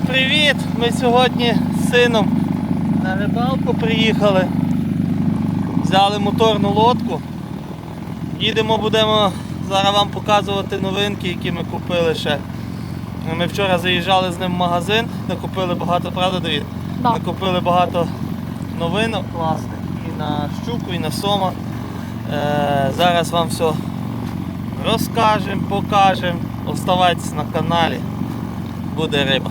Привіт! Ми сьогодні з сином на рибалку приїхали. Взяли моторну лодку. Їдемо, будемо зараз вам показувати новинки, які ми купили ще. Ми вчора заїжджали з ним в магазин, накупили багато, правда, Давід? Да. Накупили багато новинок класних і на щуку, і на сома. Е, зараз вам все розкажемо, покажемо. Оставайтесь на каналі, буде риба.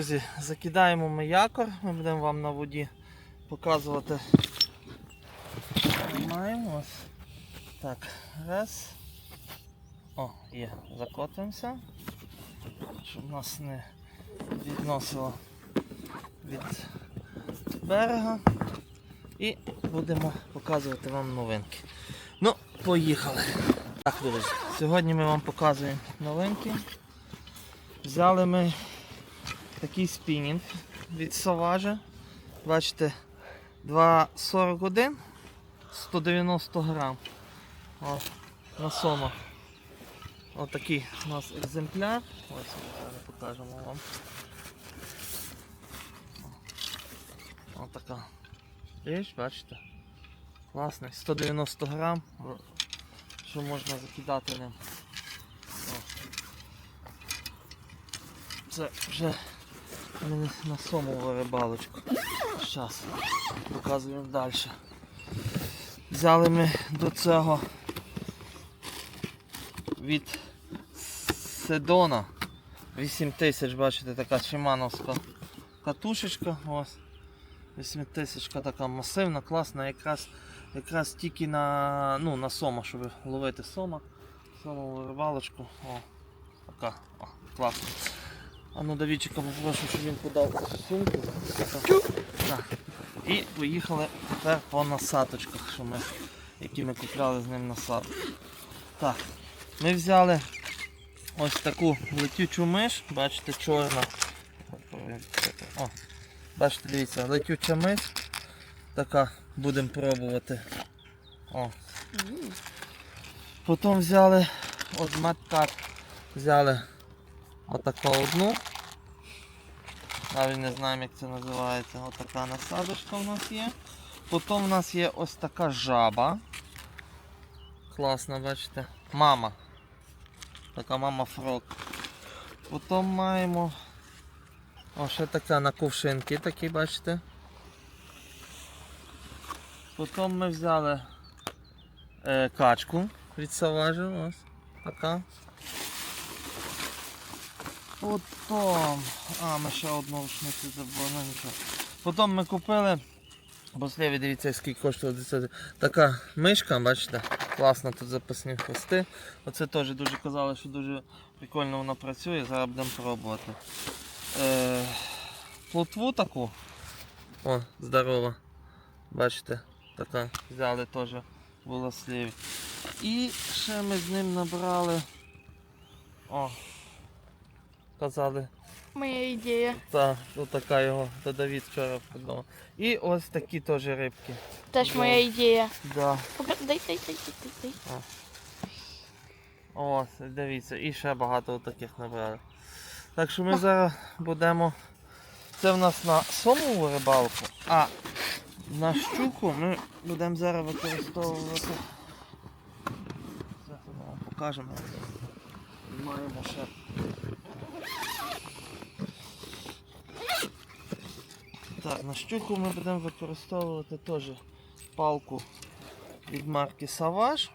Друзі, закидаємо ми якор, ми будемо вам на воді показувати. Маємо. Так, раз. О, є, закотуємося, щоб нас не відносило від берега. І будемо показувати вам новинки. Ну, поїхали. Так, друзі, сьогодні ми вам показуємо новинки. Взяли ми такий спінінг від Savage. Бачите, 2,41, 190 грам. О, на сома. Отакий у нас екземпляр. Ось зараз покажемо вам. Отака. Річ, бачите? Класний, 190 грам. Що можна закидати ним. Це вже ми на сомову рибалочку. Зараз показуємо далі. Взяли ми до цього від Седона 8000, бачите, така чимановська катушечка. Ось. 8000 така масивна, класна, якраз якраз тільки на ну, на сома, щоб ловити сома. Сомову рибалочку. О, така, о, класна. А ну Давідчика попрошу, щоб він подав сумку. Так. І поїхали тепер по насадочках, що ми, які ми купляли з ним насадку. Так, ми взяли ось таку летючу миш, бачите, чорна. О, бачите, дивіться, летюча миш. Така будемо пробувати. О. Потім взяли от медкат, взяли отаку одну. Навіть не знаємо як це називається. Отака насадочка в нас є. Потім в нас є ось така жаба. Класно, бачите. Мама. Така мама фрок. Потім маємо о, ще така на кувшинки, такі, бачите. Потім ми взяли е, качку від Саважу, ось така. Потім, а, ми ще одну рушницю забули, ну. Потім ми купили, бо сліві дивіться, скільки коштує. Така мишка, бачите, класно тут запасні хвости. Оце теж дуже казали, що дуже прикольно вона працює, зараз будемо пробувати. Е, плотву таку, о, здорова, бачите, така взяли теж волосліві. І ще ми з ним набрали. О, казали, Моя ідея. та, така його, Давід вчора придумав. І ось такі теж рибки. Теж моя ідея. Да. Дай, дай, дай, дай, дай. Ось, дивіться, і ще багато таких набрали. Так що ми зараз будемо. Це в нас на сомову рибалку, а на щуку ми будемо зараз використовувати. Зараз покажемо. Маємо ще. Так, на щуку ми будемо використовувати теж палку від марки Savage.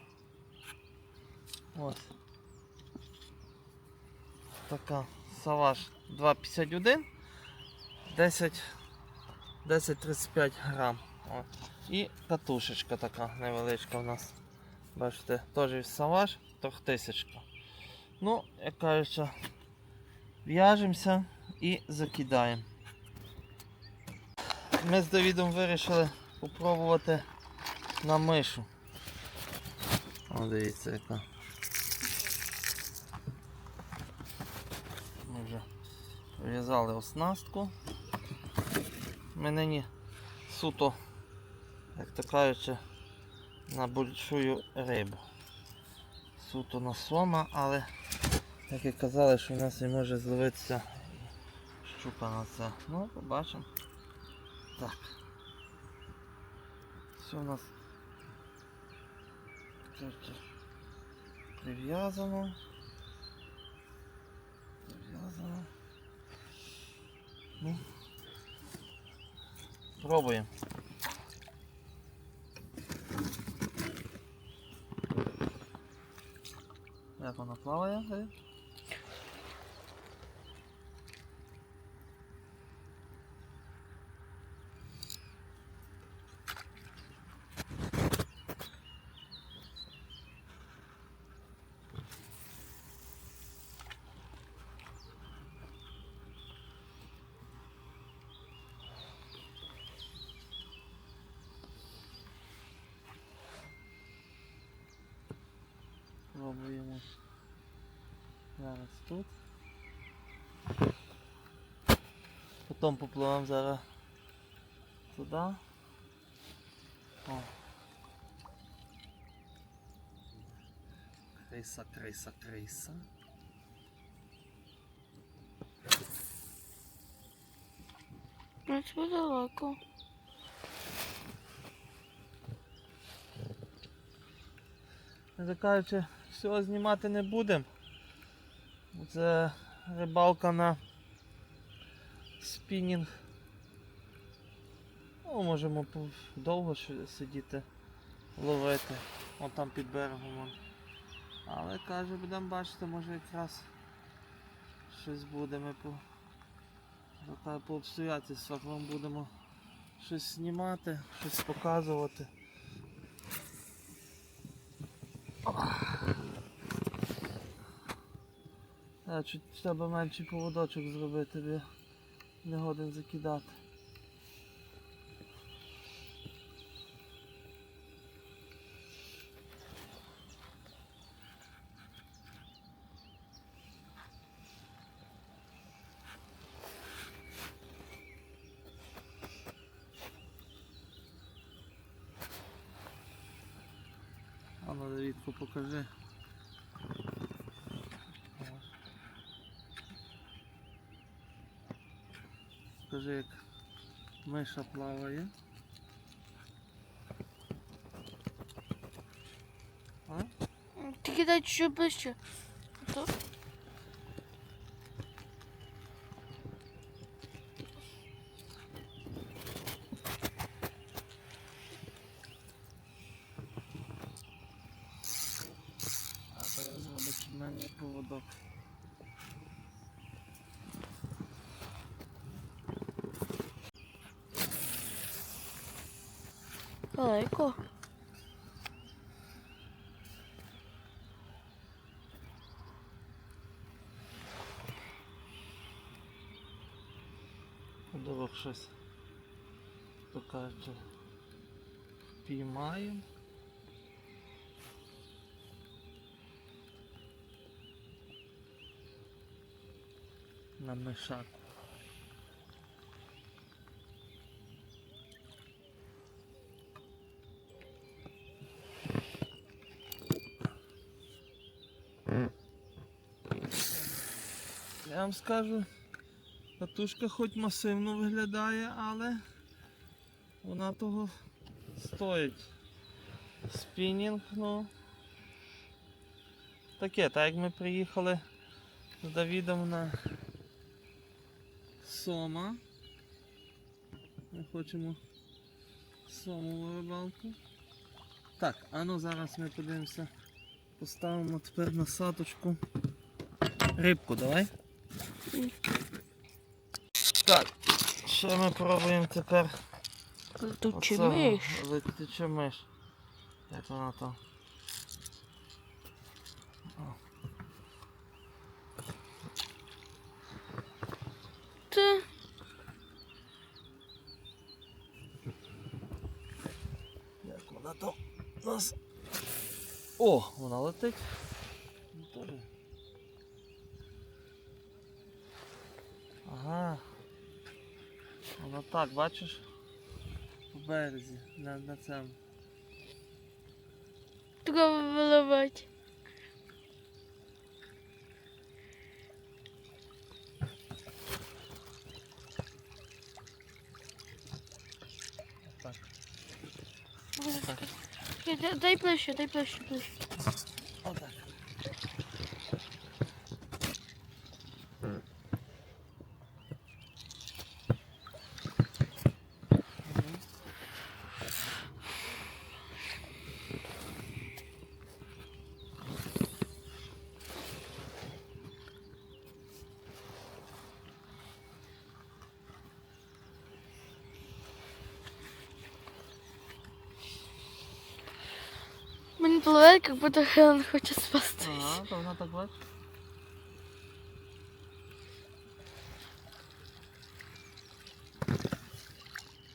Ось. Така Savage 2,51 10 10-35 грам. От. І катушечка така невеличка у нас. Бачите, теж від Savage, трьохтисячка. Ну, як кажучи, в'яжемося і закидаємо. Ми з Давідом вирішили спробувати на мишу. О, дивіться яка. Ми вже в'язали оснастку. Ми нині суто, як то кажучи, на большую рибу. Суто на сома, але як і казали, що в нас і може зловитися щука на це. Ну, побачимо. Так. Все у нас прив'язано. Прив'язано. Ну. Пробуємо. Як вона плаває? Е? Пробуємо. Зараз тут. Потім попливемо зараз туди. О. Криса, криса, криса. Ну, це далеко. Не кажучи, всього знімати не будемо. Це рибалка на спінінг. Ну, можемо довго сидіти, ловити. Вон там під берегом. Але каже, будемо бачити, може якраз щось буде. Ми по, по вам будемо щось знімати, щось показувати. А, чуть треба менший поводочок зробити, бо не годен закидати. А ну Давідку покажи. Покажи, як миша плаває. А? Ти кидай чуть ближче. То... А так зробить менший поводок. Далеко. Подивок щось. То піймаємо. На мишаку. Я вам скажу, Катушка хоч масивно виглядає, але вона того стоїть. Спінінг, ну. Таке, так як ми приїхали з Давідом на Сома. Ми хочемо сомову рибалку. Так, а ну зараз ми подивимося. Поставимо тепер насадочку. Рибку давай. Ще ми пробуємо тепер. Тут миш? Летюча миш. Як вона там? Ти... Як вона там нас? О, вона летить. Так, бачиш? По березі, на, на цьому. Треба виливати. Дай плещу, дай плещу, плещу. Мені пливе, як будто Хелен хоче спасти. Ага, то вона так бачить.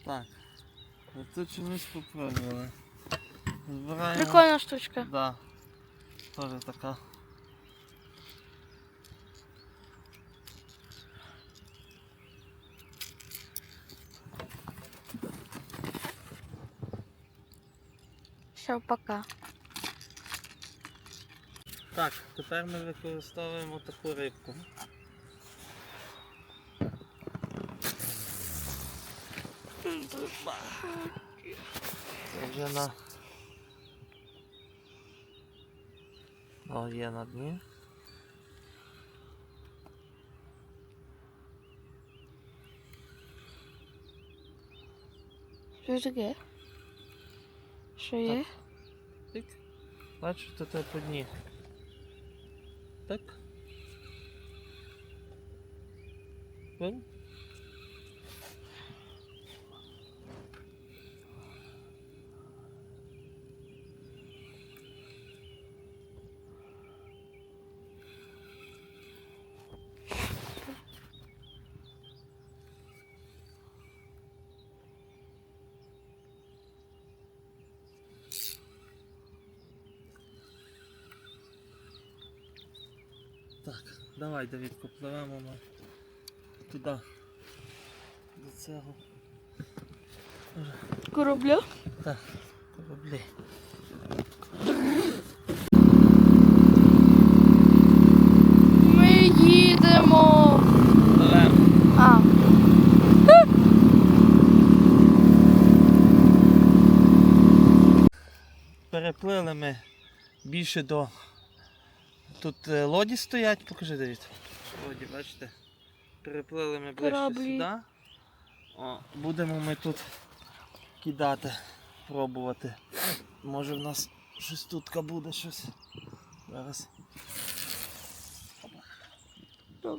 Так. Тут чомусь попробували. Збираємо. Прикольна штучка. Да. Тоже така. Все, пока. Так, тепер ми використовуємо таку рибку. Це вже на. О, є на дні. Що таке? Що є? То це по дні. Так. Вон. Так, давай, Давід, попливемо ми туди. До цього Корабля? кораблі. Ми їдемо. А. Переплили ми більше до. Тут е, лоді стоять, покажи Давід. Лоді, бачите? Переплили ми ближче Кораблі. сюди. О, будемо ми тут кидати, пробувати. Може в нас щось тут буде щось. Зараз. Але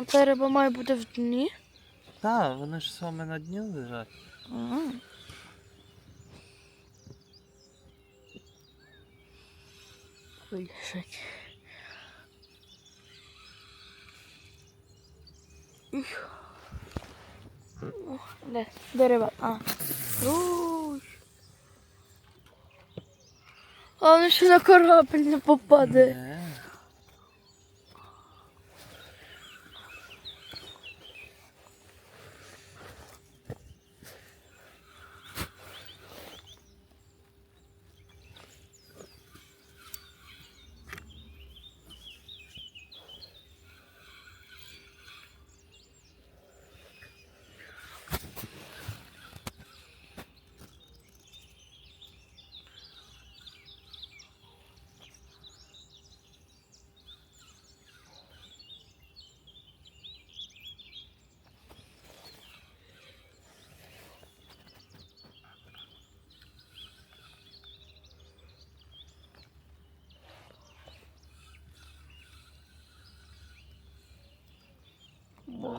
а ця риба має бути в дні. Так, вони ж саме на дні лежать. Ага. Лежать. Де? Де риба? А. Ой. Головне, що на корабль не попаде. Не.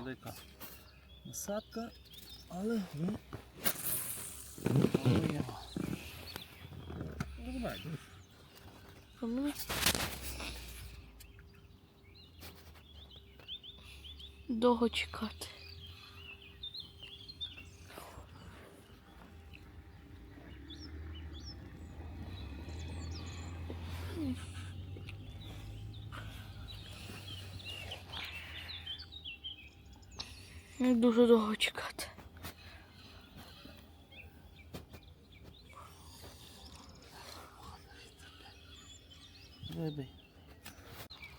Велика насадка, але ми дуже довго чекати.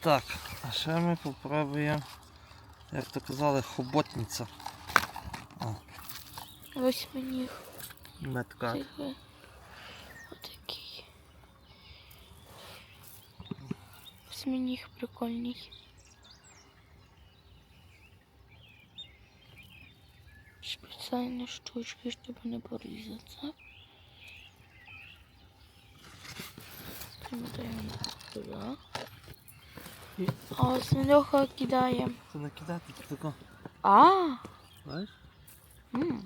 Так, а ще ми попробуємо, як то казали, хоботниця. О, Ось мені метка. отакий. Ось мені їх прикольний. Спеціальні штучки, щоб не порізатися. Примотаємо туди. А ось Льоха кидає. Це накидати тут тако, А, знаєш? м,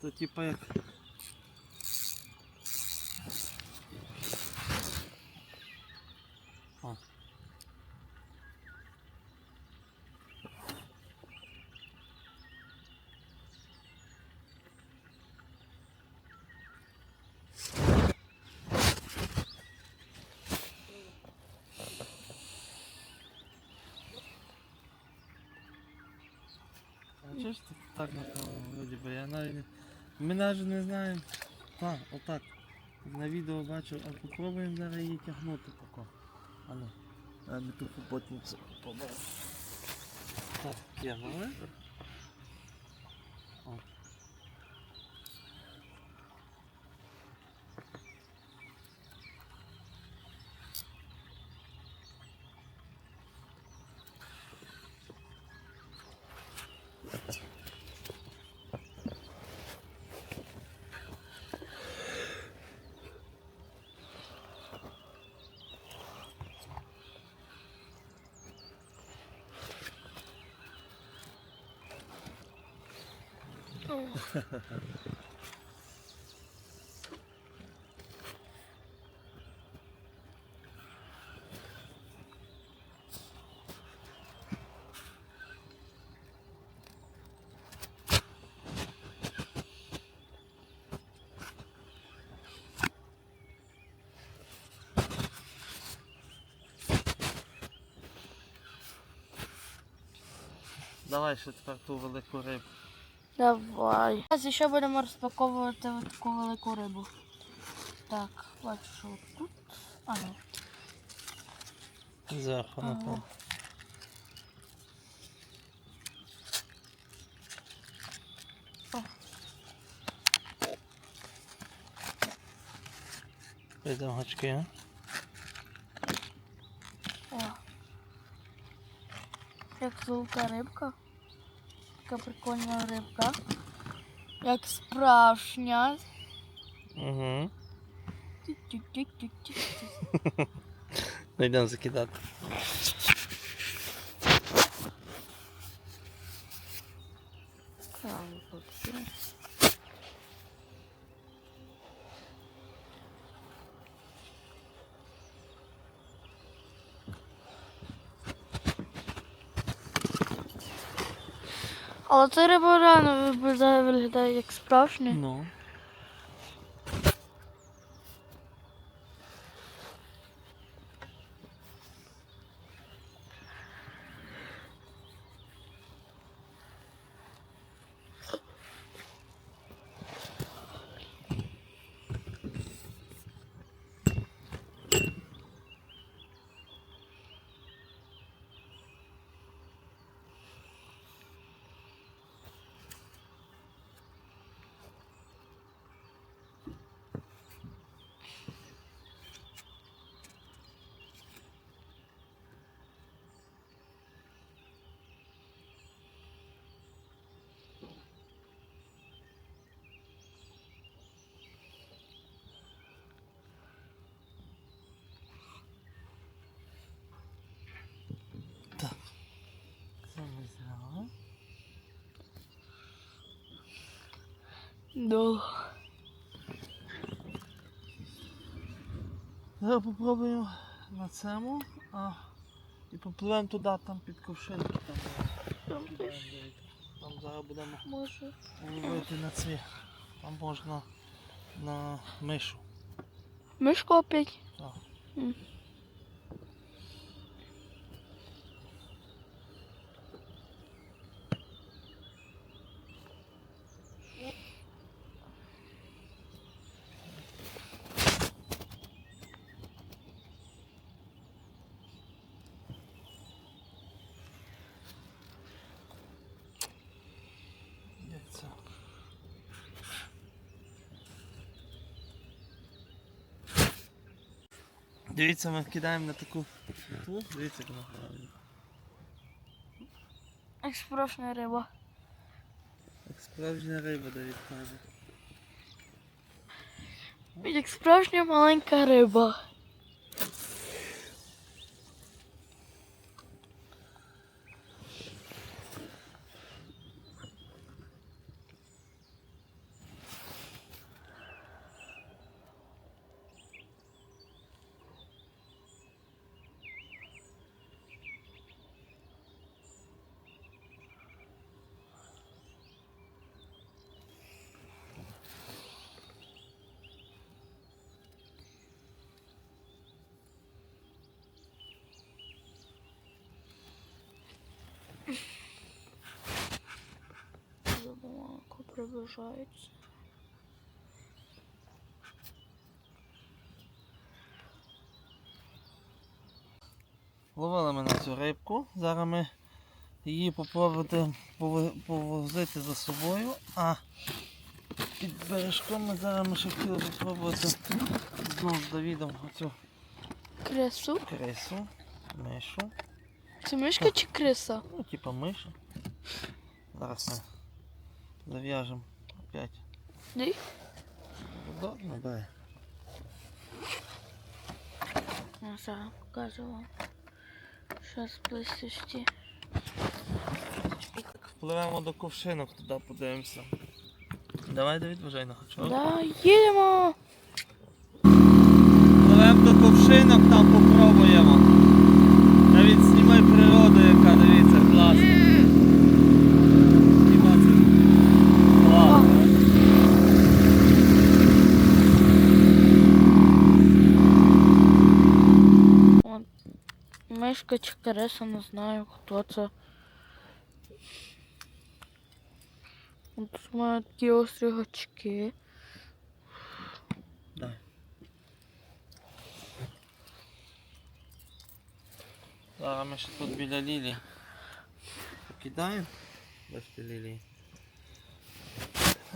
То типа як. Чого ж ти так напевно, вроді би, я навіть не... Ми навіть не знаємо. Так, отак. На відео бачу, а попробуємо зараз її тягнути поки. А ну, а ми ту фуботницю побачимо. Так, тягнули. О. Давай ще тепер ту велику рибу. Давай. Зараз ще будемо розпаковувати таку велику рибу. Так, бачу, що тут. А, ну. Зверху Ага. напевно. О. Гачки, а? О. Як золота рибка. Така прикольна рибка. Як справжня. Угу. Тю-тю-тю-тю-тю. Йдемо закидати. Там Але це реально виглядає, виглядає як справжній. Ну. Так. Це ми взяли. Да. Зараз попробуємо на цьому, а і попливемо туди, там під ковшинки. Там, Там теж там зараз будемо може. ловити на ці. Там можна на мишу. Мишку опять. Так. М. Дивіться, ми кидаємо на таку. Ту, дивіться, як вона правильно. Як справжня риба. Як справжня риба, Давід каже. Як справжня маленька риба. Заболонку приближається. Ловили ми на цю рибку. Зараз ми її попробуємо повозити за собою, а під бережком ми зараз ми ще хотіли попробувати знову з Давідом оцю Крису? крису, мишу. Це мишка чи криса? Ну, типа миша. Зараз ми зав'яжемо опять. Ди? Удобно, дай. Я зараз покажу вам. Щас близькості. Впливемо до ковшинок, туди подивимося. Давай, Давид, вважай на хочу. Да, їдемо! Пливемо до ковшинок, там попробуємо. Навіть знімай природу, яка дивіться, класна. Хіба це класно. От. Мишка чи не знаю, хто це. Тут мають такі острі гачки. Дай. Зараз ми ще тут біля лілії. Покидаємо. Бачите лілії.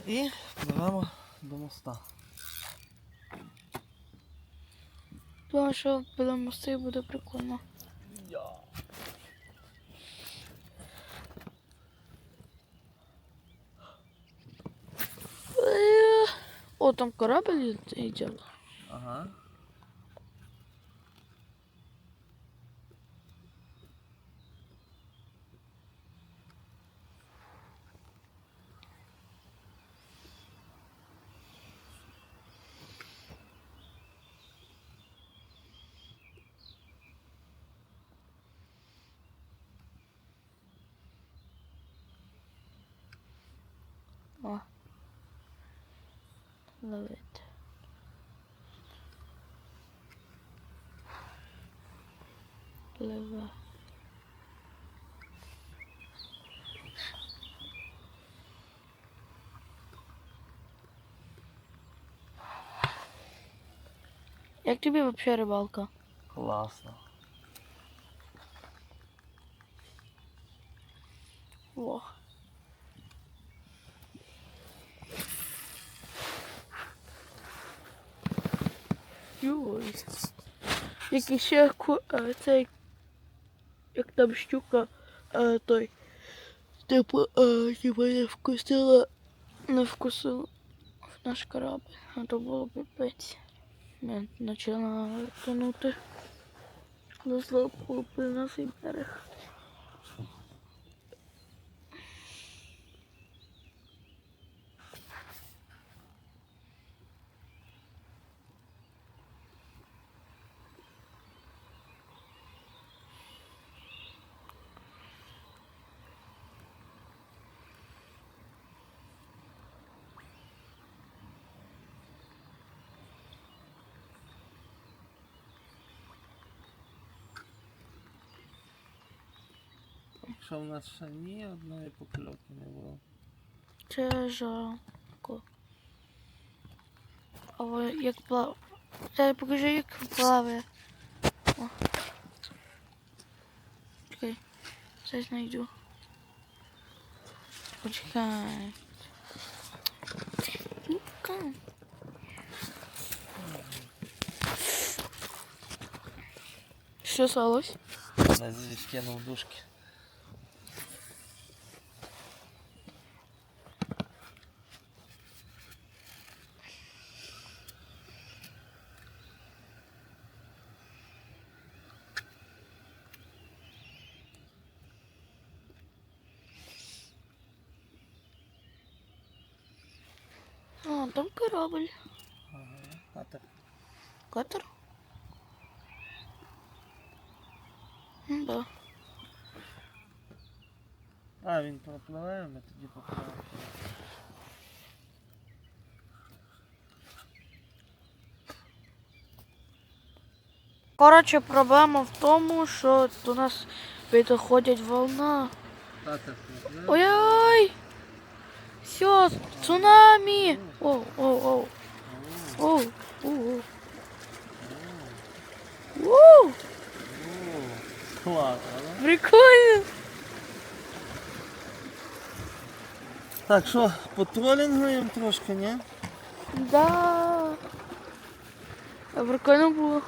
І пливемо до моста. Думаю, що біля мости буде прикольно. Е, О, там корабль идет. Ага. О. Ловить. Пливе. Як тобі взагалі рибалка? Класно. О. Йой. ще е, цей, як там щука, а, той, типу, е, типу не вкусила, не вкусила в наш корабль. А то було пипець. Ми почала тонути. Розлопали на свій берег. Що в нас ще ні одної покльовки не було. Це жалко. Але як плав. Та покажи, як плаває. О. Чекай. Це знайду. Почекай. Ну-ка. Що сталося? Не звідкинув дужки. А, А, він пропливає, ми тоді попливаємо. Коротше, проблема в тому, що до нас підходить волна. Тата, Ой-ой! Все, цунамі! Оу, оу, оу. Оу, оу, оу. Оу, Клас, прикольно. Так, що, потролінгуємо трошки, ні? Да. А Прикольно було.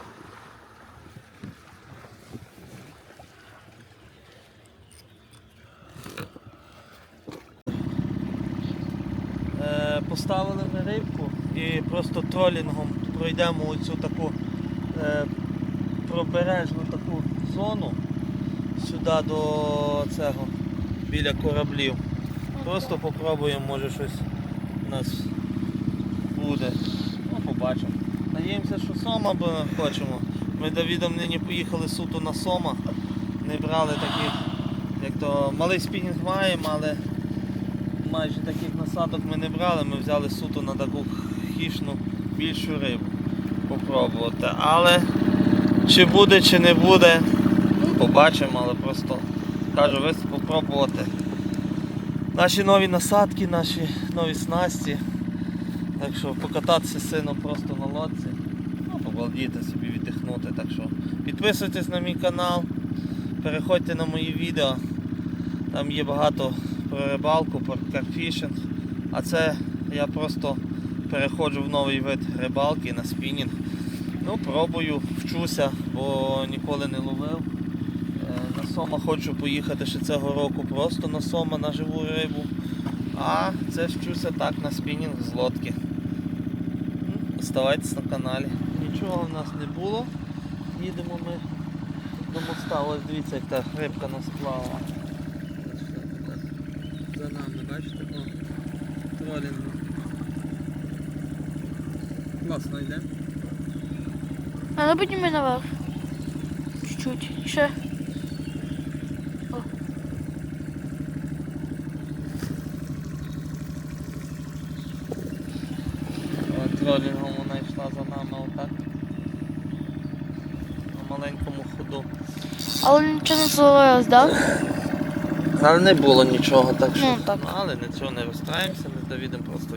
Е, поставили ми рибку і просто тролінгом пройдемо оцю таку е, пробережну таку зону сюди до цього біля кораблів. Просто попробуємо, може щось у нас буде. Ну, побачимо. Надіємося, що сома бо хочемо. Ми Давідом нині поїхали суто на сома. Не брали таких, як то малий спінінг маємо, але майже таких насадок ми не брали, ми взяли суто на таку хішну більшу рибу попробувати. Але чи буде, чи не буде, ну, побачимо, але просто кажу, ви спробувати. Наші нові насадки, наші нові снасті. Так що покататися сином просто на лодці. Ну, побалдіти собі віддихнути. Так що підписуйтесь на мій канал, переходьте на мої відео. Там є багато про рибалку, про карфішинг. А це я просто переходжу в новий вид рибалки на спінінг. Ну, пробую, вчуся, бо ніколи не ловив. Сома хочу поїхати ще цього року просто на сома на живу рибу. А це вчуся так на спінінг з лодки. Оставайтесь на каналі. Нічого в нас не було. Їдемо ми до моста. Ось дивіться, як та рибка нас плавала. За нами, бачите? О, тролінг. Класно йде. А ну підніми наверх. Чуть-чуть. Ще. О, Тролінгом вона йшла за нами отак. На маленькому ходу. Але нічого не зловилось, да? Але не було нічого, так що. Ну, так. Але на цього не розстраємося, ми з Давідом просто.